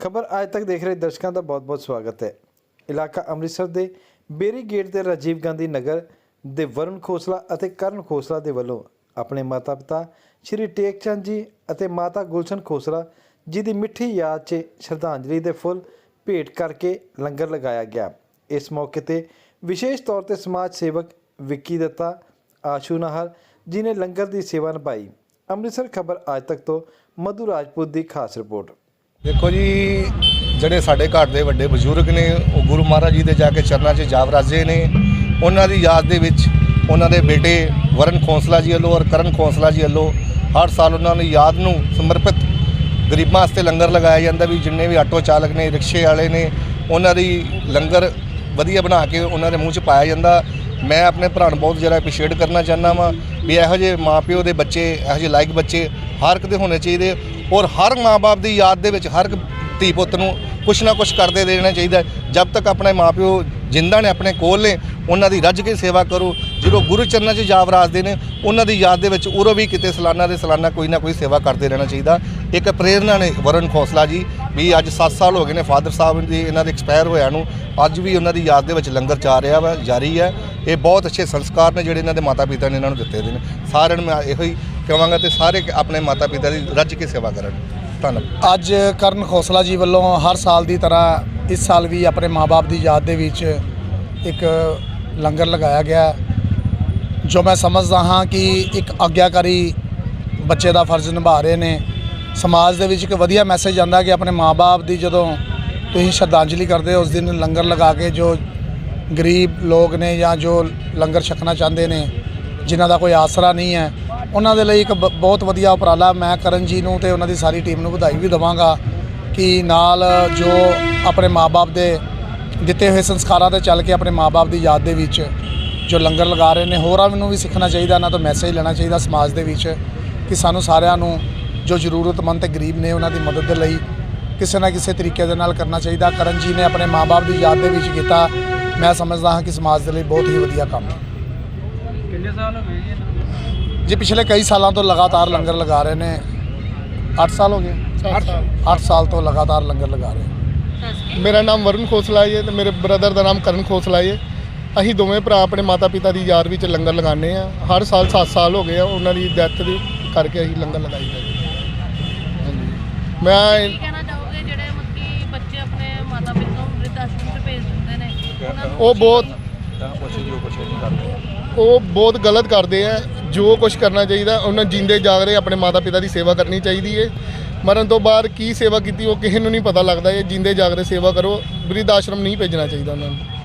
ਖਬਰ ਅੱਜ ਤੱਕ ਦੇਖ ਰਹੇ ਦਰਸ਼ਕਾਂ ਦਾ ਬਹੁਤ-ਬਹੁਤ ਸਵਾਗਤ ਹੈ। ਇਲਾਕਾ ਅੰਮ੍ਰਿਤਸਰ ਦੇ ਬੇਰੀ ਗੇਟ ਤੇ ਰਾਜੀਵ ਗਾਂਧੀ ਨਗਰ ਦੇ ਵਰੁਣ ਖੋਸਲਾ ਅਤੇ ਕਰਨ ਖੋਸਲਾ ਦੇ ਵੱਲੋਂ ਆਪਣੇ ਮਾਤਾ-ਪਿਤਾ ਸ਼੍ਰੀ ਟੇਕਚੰਦ ਜੀ ਅਤੇ ਮਾਤਾ ਗੁਲਸ਼ਨ ਖੋਸਲਾ ਜੀ ਦੀ ਮਿੱਠੀ ਯਾਦ 'ਚ ਸ਼ਰਧਾਂਜਲੀ ਦੇ ਫੁੱਲ ਭੇਟ ਕਰਕੇ ਲੰਗਰ ਲਗਾਇਆ ਗਿਆ। ਇਸ ਮੌਕੇ ਤੇ ਵਿਸ਼ੇਸ਼ ਤੌਰ ਤੇ ਸਮਾਜ ਸੇਵਕ ਵਿੱਕੀ ਦੱਤਾ, ਆਸ਼ੂ ਨਾਹਰ ਜੀ ਨੇ ਲੰਗਰ ਦੀ ਸੇਵਾ ਨਿਭਾਈ। ਅੰਮ੍ਰਿਤਸਰ ਖਬਰ ਅੱਜ ਤੱਕ ਤੋਂ ਮਧੂ ਰਾਜਪੂਤ ਦੀ ਖਾਸ ਰਿਪੋਰਟ। ਦੇਖੋ ਜੀ, ਜਿਹੜੇ ਸਾਡੇ ਘਰ ਦੇ ਵੱਡੇ ਬਜ਼ੁਰਗ ਨੇ, ਉਹ ਗੁਰੂ ਮਹਾਰਾਜ ਜੀ ਦੇ ਜਾ ਕੇ ਚਰਨਾਂ 'ਚ ਜਾਵ ਰਾਜੇ ਨੇ। ਉਹਨਾਂ ਦੀ ਯਾਦ ਦੇ ਵਿੱਚ ਉਹਨਾਂ ਦੇ ਬੇਟੇ ਵਰਨ ਖੋਸਲਾ ਜੀ ਵੱਲੋਂ ਔਰ ਕਰਨ ਖੋਸਲਾ ਜੀ ਵੱਲੋਂ ਹਰ ਸਾਲ ਉਹਨਾਂ ਦੀ ਯਾਦ ਨੂੰ ਸਮਰਪਿਤ ਗਰੀਬਾਂ ਵਾਸਤੇ ਲੰਗਰ ਲਗਾਇਆ ਜਾਂਦਾ ਵੀ ਜਿੰਨੇ ਵੀ ਆਟੋ ਚਾਲਕ ਨੇ, ਰਿਕਸ਼ੇ ਵਾਲੇ ਨੇ, ਉਹਨਾਂ ਦੀ ਲੰਗਰ ਵਧੀਆ ਬਣਾ ਕੇ ਉਹਨਾਂ ਦੇ ਮੂੰਹ 'ਚ ਪਾਇਆ ਜਾਂਦਾ। ਮੈਂ ਆਪਣੇ ਭਰਾ ਨੂੰ ਬਹੁਤ ਜ਼ਿਆਦਾ ਅਪਰੀਸ਼ੀਏਟ ਕਰਨਾ ਚਾਹੁੰਦਾ ਵਾਂ ਵੀ ਇਹੋ ਜਿਹੇ ਮਾਪਿਓ ਦੇ ਬੱਚੇ, ਇਹੋ ਜਿਹੇ ਲਾਇਕ ਬੱਚੇ ਹਰ ਇੱਕ ਦੇ ਹੋਣੇ ਚਾਹੀਦੇ ਔਰ ਹਰ ਮਾਪੇ ਦੀ ਯਾਦ ਦੇ ਵਿੱਚ ਹਰ ਇੱਕ ਧੀ ਪੁੱਤ ਨੂੰ ਕੁਛ ਨਾ ਕੁਛ ਕਰਦੇ ਦੇਣਾ ਚਾਹੀਦਾ ਜਦ ਤੱਕ ਆਪਣੇ ਮਾਪਿਓ ਜਿੰਦਾ ਨੇ, ਆਪਣੇ ਕੋਲ ਨੇ, ਉਹਨਾਂ ਦੀ ਰੱਜ ਕੇ ਸੇਵਾ ਕਰੋ। ਜਦੋਂ ਗੁਰੂ ਚਰਨਾਂ 'ਚ ਜਾਵ ਰਾਜਦੇ ਨੇ, ਉਹਨਾਂ ਦੀ ਯਾਦ ਦੇ ਵਿੱਚ ਉਰੋ ਵੀ ਕਿਤੇ ਸਾਲਾਨਾ ਦੇ ਸਾਲਾਨਾ ਕੋਈ ਨਾ ਕੋਈ ਸੇਵਾ ਕਰਦੇ ਰਹਿਣਾ ਚਾਹੀਦਾ। ਇੱਕ ਪ੍ਰੇਰਨਾ ਨੇ ਵਰਨ ਖੋਸਲਾ ਜੀ, ਵੀ ਅੱਜ 7 ਸਾਲ ਹੋ ਗਏ ਨੇ ਫਾਦਰ ਸਾਹਿਬ ਦੀ ਇਹਨਾਂ ਦੇ ਐਕਸਪਾਇਰ ਹੋਇਆ ਨੂੰ। ਅੱਜ ਵੀ ਉਹਨਾਂ ਦੀ ਯਾਦ ਦੇ ਵਿੱਚ ਲੰਗਰ ਚੱਲ ਰਿਹਾ ਵਾ, ਜਾਰੀ ਹੈ। ਇਹ ਬਹੁਤ ਅੱਛੇ ਸੰਸਕਾਰ ਨੇ ਜਿਹੜੇ ਇਹਨਾਂ ਦੇ ਮਾਤਾ ਪਿਤਾ ਨੇ ਇਹਨਾਂ ਨੂੰ ਦਿੱਤੇ ਦੇ ਨੇ। ਸਾਰਿਆਂ ਨੂੰ ਮੈਂ ਇਹੋ ਹੀ ਕਹਾਂਗਾ ਤੇ ਸਾਰੇ ਆਪਣੇ ਮਾਤਾ ਪਿਤਾ ਦੀ ਰੱਜ ਕੇ ਸੇਵਾ ਕਰਨ। ਧੰਨਵਾਦ। ਅੱਜ ਕਰਨ ਖੋਸਲਾ ਜੀ ਵੱਲੋਂ ਹਰ ਸਾਲ ਦੀ ਤਰ੍ਹਾਂ ਇਸ ਸਾਲ ਵੀ ਆਪਣੇ ਮਾਪੇ ਦੀ ਯਾਦ ਦੇ ਵਿੱਚ ਇੱਕ ਲੰਗਰ ਲਗਾਇਆ ਗਿਆ। ਜੋ ਮੈਂ ਸਮਝਦਾ ਹਾਂ ਕਿ ਇੱਕ ਆਗਿਆਕਾਰੀ ਬੱਚੇ ਦਾ ਫਰਜ਼ ਨਿਭਾ ਰਹੇ ਨੇ। ਸਮਾਜ ਦੇ ਵਿੱਚ ਇੱਕ ਵਧੀਆ ਮੈਸੇਜ ਜਾਂਦਾ ਕਿ ਆਪਣੇ ਮਾਪੇ ਦੀ ਜਦੋਂ ਤੁਸੀਂ ਸ਼ਰਧਾਂਜਲੀ ਕਰਦੇ ਹੋ, ਉਸ ਦਿਨ ਲੰਗਰ ਲਗਾ ਕੇ ਜੋ ਗਰੀਬ ਲੋਕ ਨੇ ਜਾਂ ਜੋ ਲੰਗਰ ਛਕਣਾ ਚਾਹੁੰਦੇ ਨੇ, ਜਿਨ੍ਹਾਂ ਦਾ ਕੋਈ ਆਸਰਾ ਨਹੀਂ ਹੈ ਉਹਨਾਂ ਦੇ ਲਈ ਇੱਕ ਬ- ਬਹੁਤ ਵਧੀਆ ਉਪਰਾਲਾ ਮੈਂ ਕਰਨ ਜੀ ਨੂੰ ਤੇ ਉਹਨਾਂ ਦੀ ਸਾਰੀ ਟੀਮ ਨੂੰ ਵਧਾਈ ਵੀ ਦਵਾਂਗਾ ਕਿ ਨਾਲ ਜੋ ਆਪਣੇ ਮਾਪੇ ਦੇ ਦਿੱਤੇ ਹੋਏ ਸੰਸਕਾਰਾਂ ਤੇ ਚੱਲ ਕੇ ਆਪਣੇ ਮਾਪੇ ਦੀ ਯਾਦ ਦੇ ਵਿੱਚ ਜੋ ਲੰਗਰ ਲਗਾ ਰਹੇ ਨੇ, ਹੋਰਾਂ ਨੂੰ ਵੀ ਸਿੱਖਣਾ ਚਾਹੀਦਾ ਇਹਨਾਂ ਤੋਂ ਮੈਸੇਜ ਲੈਣਾ ਚਾਹੀਦਾ ਸਮਾਜ ਦੇ ਵਿੱਚ ਕਿ ਸਾਨੂੰ ਸਾਰਿਆਂ ਨੂੰ ਜੋ ਜ਼ਰੂਰਤਮੰਦ ਤੇ ਗਰੀਬ ਨੇ ਉਹਨਾਂ ਦੀ ਮਦਦ ਦੇ ਲਈ ਕਿਸੇ ਨਾ ਕਿਸੇ ਤਰੀਕੇ ਦੇ ਨਾਲ ਕਰਨਾ ਚਾਹੀਦਾ। ਕਰਨ ਜੀ ਨੇ ਆਪਣੇ ਮਾਪੇ ਦੀ ਯਾਦ ਦੇ ਵਿੱਚ ਕੀਤਾ। ਮੈਂ ਸਮਝਦਾ ਹਾਂ ਕਿ ਸਮਾਜ ਦੇ ਲਈ ਬਹੁਤ ਹੀ ਵਧੀਆ ਕੰਮ ਹੈ। ਕਿੰਨੇ ਸਾਲ ਹੋ ਗਏ ਜੀ ਜੀ ਪਿਛਲੇ ਕਈ ਸਾਲਾਂ ਤੋਂ ਲਗਾਤਾਰ ਲੰਗਰ ਲਗਾ ਰਹੇ ਨੇ 8 ਸਾਲ ਹੋ ਗਏ। 8 ਸਾਲ। ਤੋਂ ਲਗਾਤਾਰ ਲੰਗਰ ਲਗਾ ਰਹੇ। ਮੇਰਾ ਨਾਮ ਵਰੁਣ ਖੋਸਲਾ ਹੈ ਤੇ ਮੇਰੇ ਬ੍ਰਦਰ ਦਾ ਨਾਮ ਕਰਨ ਖੋਸਲਾ ਹੈ ਅਸੀਂ ਦੋਵੇਂ ਭਰਾ ਆਪਣੇ ਮਾਤਾ ਪਿਤਾ ਦੀ ਯਾਦ ਵਿੱਚ ਲੰਗਰ ਲਗਾਉਂਦੇ ਆ ਹਰ ਸਾਲ 7 ਸਾਲ ਹੋ ਗਏ ਆ ਉਹਨਾਂ ਦੀ ਡੈਥ ਦੀ ਕਰਕੇ ਅਸੀਂ ਲੰਗਰ ਲਗਾਈਦਾ ਜੀ ਹਾਂਜੀ। ਮੈਂ ਕੀ ਕਹਿਣਾ ਚਾਹੋਗੇ? ਜਿਹੜੇ ਮਤਲਬ ਕਿ ਬੱਚੇ ਆਪਣੇ ਮਾਤਾ ਪਿਤਾ ਨੂੰ ਵ੍ਰਿਧ ਆਸ਼ਰਮ 'ਚ ਭੇਜ ਦਿੰਦੇ ਨੇ ਉਹਨਾਂ ਨੂੰ ਉਹ ਬਹੁਤ ਉਹ ਬਹੁਤ ਗਲਤ ਕਰਦੇ ਆ। ਜੋ ਕੁਝ ਕਰਨਾ ਚਾਹੀਦਾ, ਉਹਨਾਂ ਜਿੰਦੇ ਜਾਗ ਰਹੇ, ਆਪਣੇ ਮਾਤਾ ਪਿਤਾ ਦੀ ਸੇਵਾ ਕਰਨੀ ਚਾਹੀਦੀ ਹੈ ਮਰਨ ਤੋਂ ਬਾਅਦ ਕੀ ਸੇਵਾ ਕੀਤੀ, ਉਹ ਕਿਸੇ ਨੂੰ ਨਹੀਂ ਪਤਾ ਲੱਗਦਾ ਇਹ ਜਿੰਦੇ ਜਾਗ ਰਹੇ, ਸੇਵਾ ਕਰੋ। ਬ੍ਰਿਧ ਆਸ਼ਰਮ ਨਹੀਂ ਭੇਜਣਾ ਚਾਹੀਦਾ ਉਹਨਾਂ ਨੂੰ।